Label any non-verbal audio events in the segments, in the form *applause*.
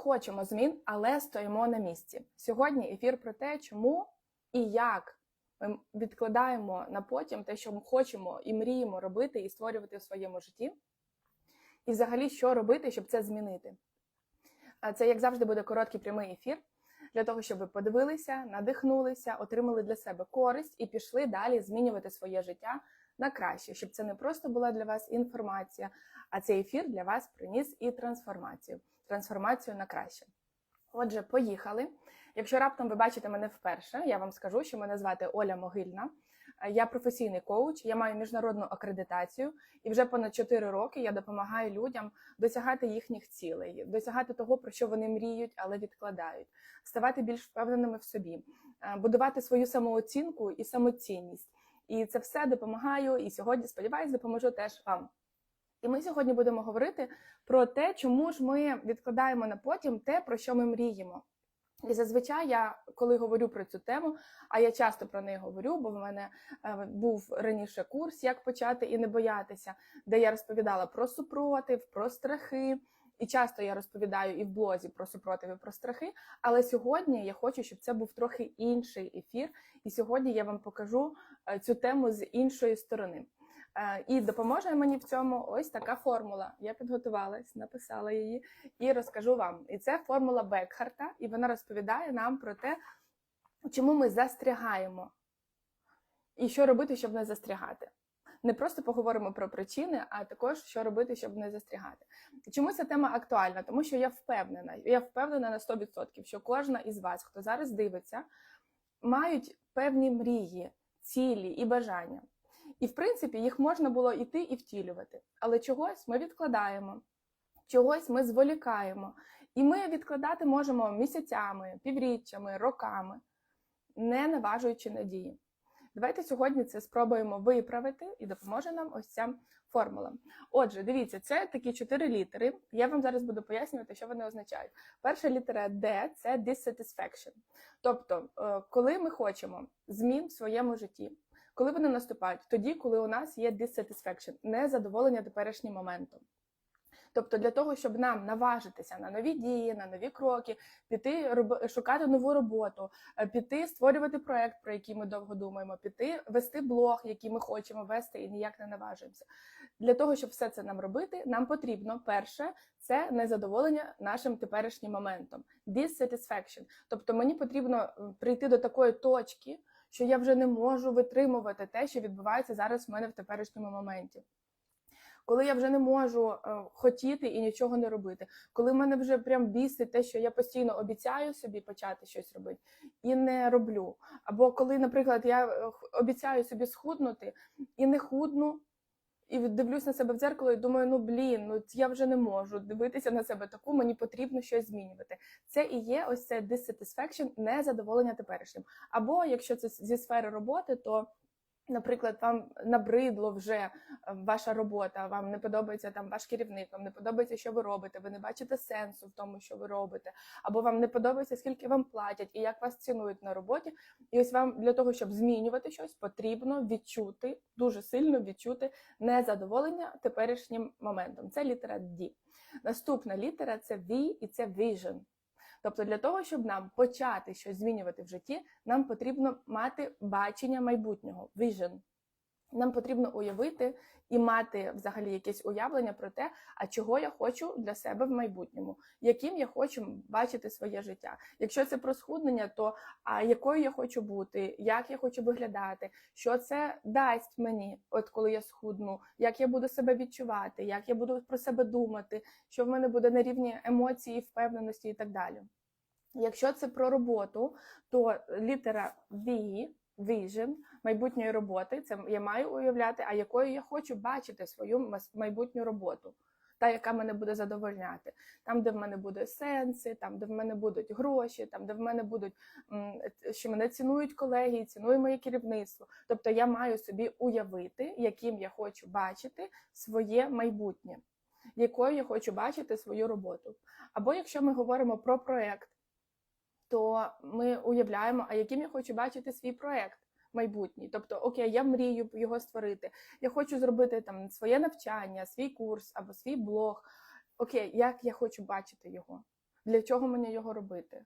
хочемо змін, але стоїмо на місці. Сьогодні ефір про те, чому і як ми відкладаємо на потім те, що ми хочемо і мріємо робити і створювати в своєму житті. І взагалі, що робити, щоб це змінити. А Це, як завжди, буде короткий прямий ефір для того, щоб ви подивилися, надихнулися, отримали для себе користь і пішли далі змінювати своє життя на краще, щоб це не просто була для вас інформація, а цей ефір для вас приніс і трансформацію. Трансформацію на краще. Отже, поїхали. Якщо раптом ви бачите мене вперше, я вам скажу, що мене звати Оля Могильна. Я професійний коуч, я маю міжнародну акредитацію, і вже понад 4 роки я допомагаю людям досягати їхніх цілей, досягати того, про що вони мріють, але відкладають, ставати більш впевненими в собі, е, будувати свою самооцінку і самоцінність. І це все допомагаю. І сьогодні, сподіваюся, допоможу теж вам. І ми сьогодні будемо говорити про те, чому ж ми відкладаємо на потім те, про що ми мріємо. І зазвичай я, коли говорю про цю тему, а я часто про неї говорю, бо в мене е, був раніше курс, як почати і не боятися, де я розповідала про супротив, про страхи. І часто я розповідаю і в блозі про супротив про страхи. Але сьогодні я хочу, щоб це був трохи інший ефір. І сьогодні я вам покажу е, цю тему з іншої сторони. Е, І допоможе мені в цьому ось така формула. Я підготувалась, написала її і розкажу вам. І це формула Бекхарта, і вона розповідає нам про те, чому ми застрягаємо, і що робити, щоб не застрягати. Не просто поговоримо про причини, а також що робити, щоб не застрягати. Чому ця тема актуальна? Тому що я впевнена, я впевнена на 100%, що кожна із вас, хто зараз дивиться, мають певні мрії, цілі і бажання. І, в принципі, їх можна було іти і втілювати. Але чогось ми відкладаємо, чогось ми зволікаємо. І ми відкладати можемо місяцями, півріччями, роками, не наважуючи надії. Давайте сьогодні це спробуємо виправити і допоможе нам ось ця формула. Отже, дивіться, це такі чотири літери. Я вам зараз буду пояснювати, що вони означають. Перша літера D – це dissatisfaction. Тобто, е, коли ми хочемо змін в своєму житті, коли вони наступають? Тоді, коли у нас є dissatisfaction, незадоволення теперішнім моментом. Тобто для того, щоб нам наважитися на нові дії, на нові кроки, піти шукати нову роботу, е, піти створювати проект, про який ми довго думаємо, піти вести блог, який ми хочемо вести і ніяк не наважуємося. Для того, щоб все це нам робити, нам потрібно перше це незадоволення нашим теперішнім моментом, dissatisfaction. Тобто мені потрібно прийти до такої точки, що я вже не можу витримувати те, що відбувається зараз в мене в теперішньому моменті коли я вже не можу е, хотіти і нічого не робити, коли мене вже прям бісить те, що я постійно обіцяю собі почати щось робити і не роблю. Або коли, наприклад, я е, обіцяю собі схуднути і не худну. І дивлюсь на себе в дзеркало і думаю, ну блін, ну я вже не можу дивитися на себе таку, мені потрібно щось змінювати. Це і є ось це dissatisfaction, незадоволення теперішнім. Або якщо це зі сфери роботи, то Наприклад, вам набридло вже е, ваша робота, вам не подобається там ваш керівник, вам не подобається, що ви робите, ви не бачите сенсу в тому, що ви робите, або вам не подобається, скільки вам платять і як вас цінують на роботі. І ось вам для того, щоб змінювати щось, потрібно відчути дуже сильно відчути незадоволення теперішнім моментом. Це літера D. Наступна літера це V і це vision. Тобто, для того, щоб нам почати щось змінювати в житті, нам потрібно мати бачення майбутнього, vision. Нам потрібно уявити і мати взагалі якесь уявлення про те, а чого я хочу для себе в майбутньому, яким я хочу бачити своє життя. Якщо це про схуднення, то а якою я хочу бути, як я хочу виглядати, що це дасть мені, от коли я схудну, як я буду себе відчувати, як я буду про себе думати, що в мене буде на рівні емоції, впевненості і так далі. Якщо це про роботу, то літера V vision майбутньої роботи. Це я маю уявляти, а якою я хочу бачити свою майбутню роботу, та яка мене буде задовольняти, там, де в мене буде сенси, там, де в мене будуть гроші, там, де в мене будуть що мене цінують колеги, цінує моє керівництво. Тобто я маю собі уявити, яким я хочу бачити своє майбутнє. Якою я хочу бачити свою роботу. Або якщо ми говоримо про проект, то ми уявляємо, а яким я хочу бачити свій проект майбутній. Тобто, окей, я мрію його створити. Я хочу зробити там своє навчання, свій курс або свій блог. Окей, як я хочу бачити його. Для чого мені його робити?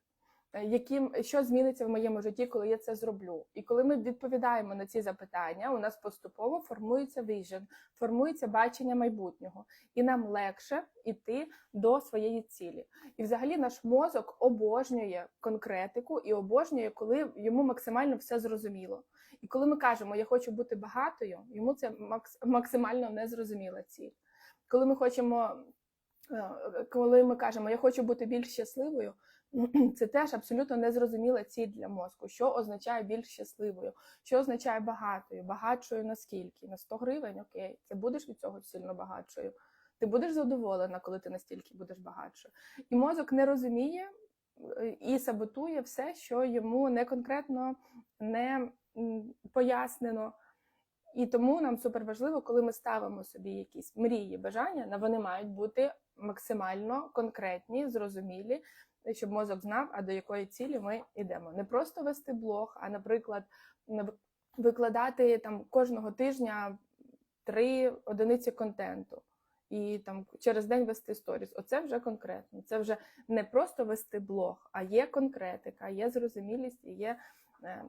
Е, Яким що зміниться в моєму житті, коли я це зроблю? І коли ми відповідаємо на ці запитання, у нас поступово формується віжен, формується бачення майбутнього, і нам легше йти до своєї цілі. І взагалі наш мозок обожнює конкретику і обожнює, коли йому максимально все зрозуміло. І коли ми кажемо Я хочу бути багатою, йому це макс- максимально незрозуміла ціль. Коли ми хочемо, е, коли ми кажемо Я хочу бути більш щасливою, *clears throat* це теж абсолютно незрозуміла ціль для мозку. Що означає більш щасливою? Що означає багатою? Багатшою на скільки? На 100 гривень? Окей, ти будеш від цього сильно багатшою. Ти будеш задоволена, коли ти настільки будеш багатшою. І мозок не розуміє е, і саботує все, що йому не конкретно не пояснено. І тому нам супер важливо, коли ми ставимо собі якісь мрії, бажання, вони мають бути максимально конкретні, зрозумілі, щоб мозок знав, а до якої цілі ми йдемо. Не просто вести блог, а, наприклад, викладати там кожного тижня три одиниці контенту. І там через день вести сторіс. Оце вже конкретно. Це вже не просто вести блог, а є конкретика, є зрозумілість і є е,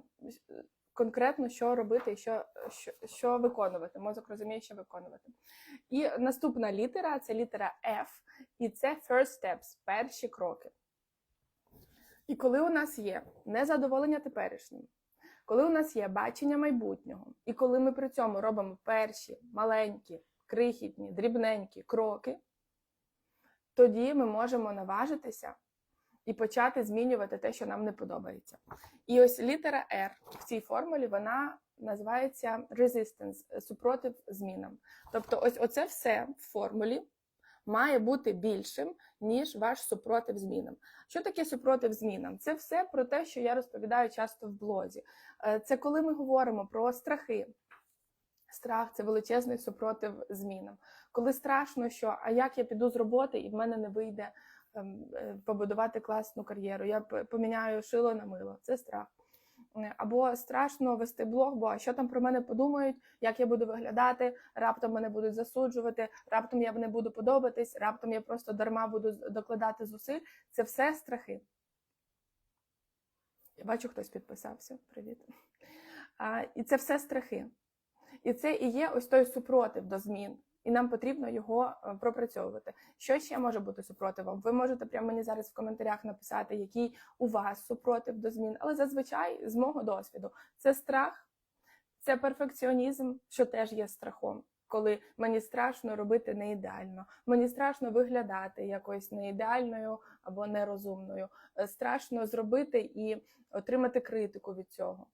конкретно, що робити і що, що, що виконувати. Мозок розуміє, що виконувати. І наступна літера це літера F, і це first steps, перші кроки. І коли у нас є незадоволення теперішнім, коли у нас є бачення майбутнього, і коли ми при цьому робимо перші маленькі, крихітні, дрібненькі кроки, тоді ми можемо наважитися і почати змінювати те, що нам не подобається. І ось літера R в цій формулі вона називається resistance, супротив змінам. Тобто, ось оце все в формулі має бути більшим, ніж ваш супротив змінам. Що таке супротив змінам? Це все про те, що я розповідаю часто в блозі. Е, Це коли ми говоримо про страхи. Страх це величезний супротив змінам. Коли страшно, що а як я піду з роботи і в мене не вийде ем, е, побудувати класну кар'єру, я поміняю шило на мило. Це страх. Е, Або страшно вести блог, бо що там про мене подумають, як я буду виглядати, раптом мене будуть засуджувати, раптом я не буду подобатись, раптом я просто дарма буду докладати зусиль. Це все страхи. Я бачу, хтось підписався. Привіт. А, і це все страхи. І це і є ось той супротив до змін. І нам потрібно його е, пропрацьовувати. Що ще може бути супротивом? Ви можете прямо мені зараз в коментарях написати, який у вас супротив до змін. Але зазвичай, з мого досвіду, це страх, це перфекціонізм, що теж є страхом. Коли мені страшно робити не ідеально, мені страшно виглядати якось не ідеальною або нерозумною. Е, Страшно зробити і отримати критику від цього.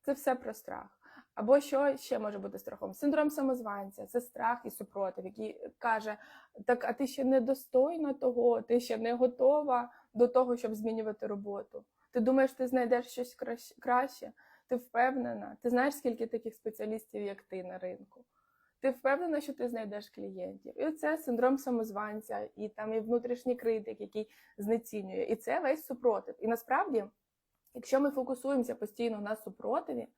Це все про страх. Або що ще може бути страхом? Синдром самозванця це страх і супротив, який каже: так, а ти ще не достойна того, ти ще не готова до того, щоб змінювати роботу. Ти думаєш, ти знайдеш щось кращ- краще? Ти впевнена? Ти знаєш, скільки таких спеціалістів, як ти на ринку? Ти впевнена, що ти знайдеш клієнтів? І це синдром самозванця, і там і внутрішній критик, який знецінює. І це весь супротив. І насправді, якщо ми фокусуємося постійно на супротиві,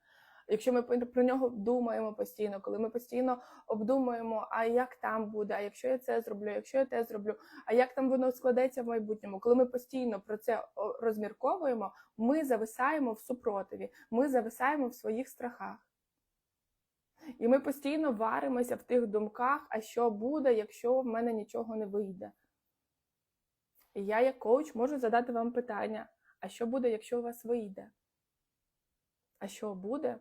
Якщо ми про нього думаємо постійно, коли ми постійно обдумуємо, а як там буде, а якщо я це зроблю, якщо я те зроблю, а як там воно складеться в майбутньому, коли ми постійно про це розмірковуємо, ми зависаємо в супротиві, ми зависаємо в своїх страхах. І ми постійно варимося в тих думках, а що буде, якщо в мене нічого не вийде. І я, як коуч, можу задати вам питання: а що буде, якщо у вас вийде? А що буде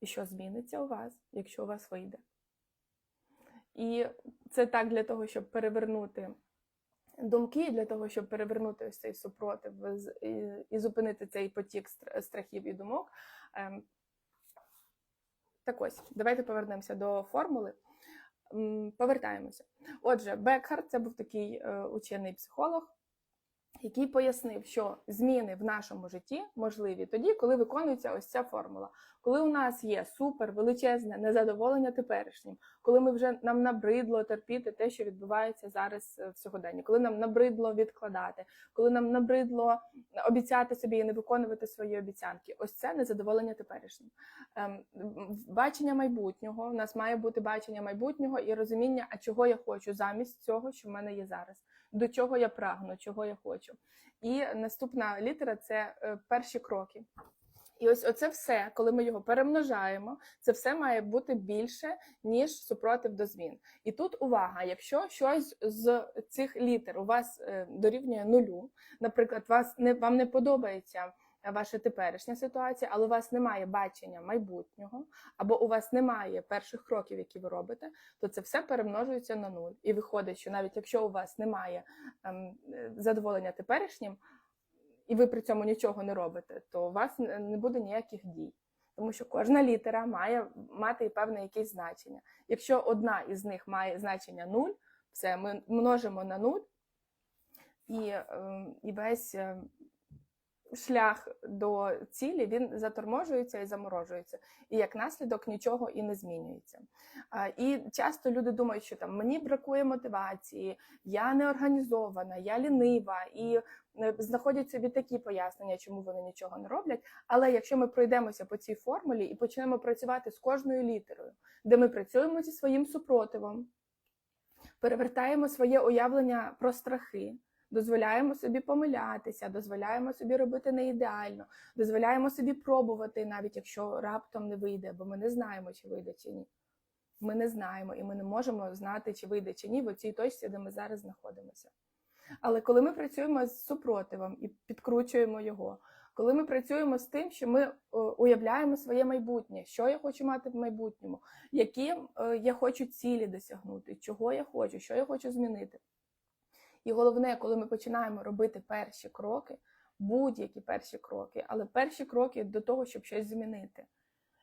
і що зміниться у вас, якщо у вас вийде? І це так для того, щоб перевернути думки, для того, щоб перевернути ось цей супротив і, зупинити цей потік страхів і думок. Ем, Так ось, давайте повернемося до формули. Повертаємося. Отже, Бекхард це був такий е, учений психолог, який пояснив, що зміни в нашому житті можливі тоді, коли виконується ось ця формула. Коли у нас є супер величезне незадоволення теперішнім, коли ми вже нам набридло терпіти те, що відбувається зараз е, в сьогоденні, коли нам набридло відкладати, коли нам набридло обіцяти собі і не виконувати свої обіцянки, ось це незадоволення теперішнім. Ем, Бачення майбутнього у нас має бути бачення майбутнього і розуміння, а чого я хочу замість цього, що в мене є зараз. До чого я прагну, чого я хочу. І наступна літера це е, перші кроки. І ось оце все, коли ми його перемножаємо, це все має бути більше, ніж супротив до змін. І тут увага, якщо щось з цих літер у вас е, дорівнює нулю, наприклад, вас не вам не подобається ваша теперішня ситуація, але у вас немає бачення майбутнього, або у вас немає перших кроків, які ви робите, то це все перемножується на нуль. І виходить, що навіть якщо у вас немає ем, задоволення теперішнім, і ви при цьому нічого не робите, то у вас не буде ніяких дій. Тому що кожна літера має мати і певне якесь значення. Якщо одна із них має значення 0, все, ми множимо на 0, і, е, і весь е, шлях до цілі він заторможується і заморожується. І як наслідок нічого і не змінюється. І часто люди думають, що там мені бракує мотивації, я не організована, я лінива, і е, знаходять собі такі пояснення, чому вони нічого не роблять. Але якщо ми пройдемося по цій формулі і почнемо працювати з кожною літерою, де ми працюємо зі своїм супротивом, перевертаємо своє уявлення про страхи. Дозволяємо собі помилятися, дозволяємо собі робити не ідеально, дозволяємо собі пробувати, навіть якщо раптом не вийде, бо ми не знаємо, чи вийде чи ні. Ми не знаємо і ми не можемо знати, чи вийде чи ні в цій точці, де ми зараз знаходимося. Але коли ми працюємо з супротивом і підкручуємо його, коли ми працюємо з тим, що ми е, уявляємо своє майбутнє, що я хочу мати в майбутньому, які е, я хочу цілі досягнути, чого я хочу, що я хочу змінити. І головне, коли ми починаємо робити перші кроки, будь-які перші кроки, але перші кроки до того, щоб щось змінити.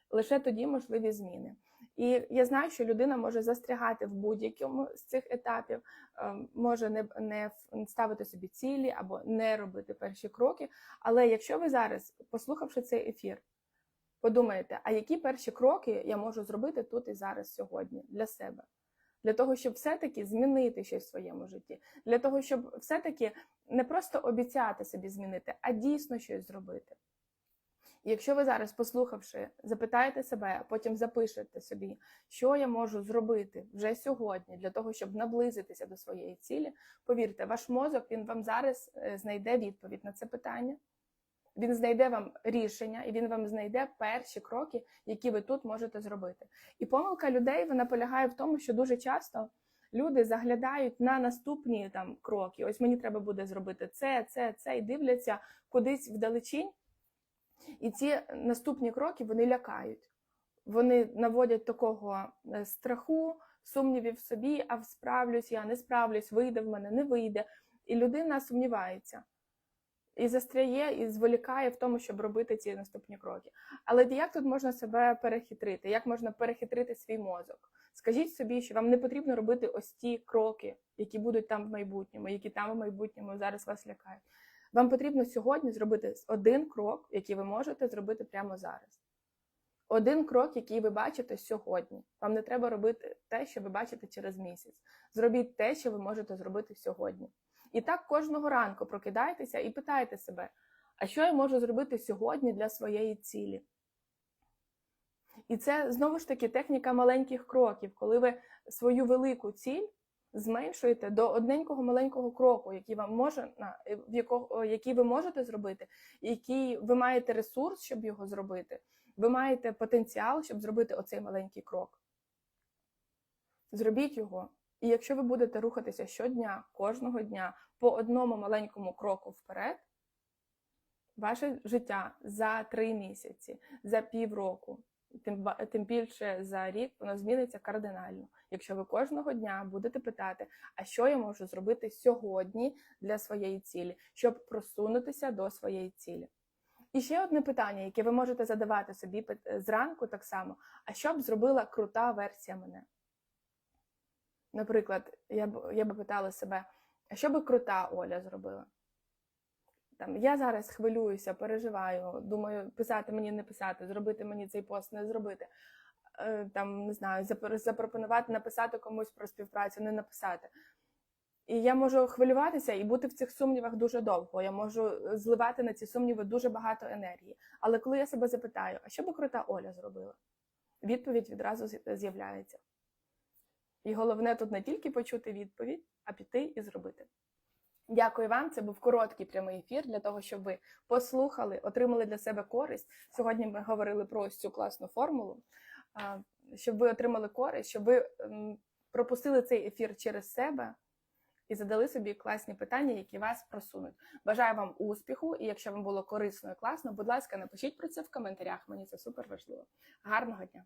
Лише тоді можливі зміни. І я знаю, що людина може застрягати в будь-якому з цих етапів, ем, може не, не ставити собі цілі або не робити перші кроки. Але якщо ви зараз, послухавши цей ефір, подумаєте, а які перші кроки я можу зробити тут і зараз сьогодні для себе? Для того, щоб все-таки змінити щось в своєму житті, для того, щоб все-таки не просто обіцяти собі змінити, а дійсно щось зробити. Якщо ви зараз, послухавши, запитаєте себе, а потім запишете собі, що я можу зробити вже сьогодні для того, щоб наблизитися до своєї цілі, повірте, ваш мозок він вам зараз е, знайде відповідь на це питання. Він знайде вам рішення, і він вам знайде перші кроки, які ви тут можете зробити. І помилка людей вона полягає в тому, що дуже часто люди заглядають на наступні там кроки. Ось мені треба буде зробити це, це, це, і дивляться кудись вдалечінь. І ці наступні кроки вони лякають. Вони наводять такого е, страху, сумнівів собі, а справлюсь, я не справлюсь, вийде в мене, не вийде. І людина сумнівається і застряє, і зволікає в тому, щоб робити ці наступні кроки. Але як тут можна себе перехитрити? Як можна перехитрити свій мозок? Скажіть собі, що вам не потрібно робити ось ті кроки, які будуть там в майбутньому, які там в майбутньому зараз вас лякають. Вам потрібно сьогодні зробити один крок, який ви можете зробити прямо зараз. Один крок, який ви бачите сьогодні. Вам не треба робити те, що ви бачите через місяць. Зробіть те, що ви можете зробити сьогодні. І так кожного ранку прокидайтеся і питайте себе, а що я можу зробити сьогодні для своєї цілі? І це знову ж таки техніка маленьких кроків, коли ви свою велику ціль зменшуєте до одненького маленького кроку, який вам може, в якого, який ви можете зробити, який ви маєте ресурс, щоб його зробити. Ви маєте потенціал, щоб зробити оцей маленький крок. Зробіть його. І якщо ви будете рухатися щодня, кожного дня по одному маленькому кроку вперед, ваше життя за три місяці, за півроку, тим, тим більше за рік, воно зміниться кардинально. Якщо ви кожного дня будете питати, а що я можу зробити сьогодні для своєї цілі, щоб просунутися до своєї цілі. І ще одне питання, яке ви можете задавати собі зранку так само: а що б зробила крута версія мене? Наприклад, я б я б питала себе, а що би крута Оля зробила? Там, Я зараз хвилююся, переживаю, думаю, писати мені не писати, зробити мені цей пост, не зробити. Е, там, не знаю, запропонувати написати комусь про співпрацю, не написати. І я можу хвилюватися і бути в цих сумнівах дуже довго. Я можу зливати на ці сумніви дуже багато енергії. Але коли я себе запитаю, а що би крута Оля зробила? Відповідь відразу з'являється. І головне тут не тільки почути відповідь, а піти і зробити. Дякую вам. Це був короткий прямий ефір для того, щоб ви послухали, отримали для себе користь. Сьогодні ми говорили про ось цю класну формулу. Щоб ви отримали користь, щоб ви ем, пропустили цей ефір через себе і задали собі класні питання, які вас просунуть. Бажаю вам успіху, і якщо вам було корисно і класно, будь ласка, напишіть про це в коментарях. Мені це супер важливо. Гарного дня!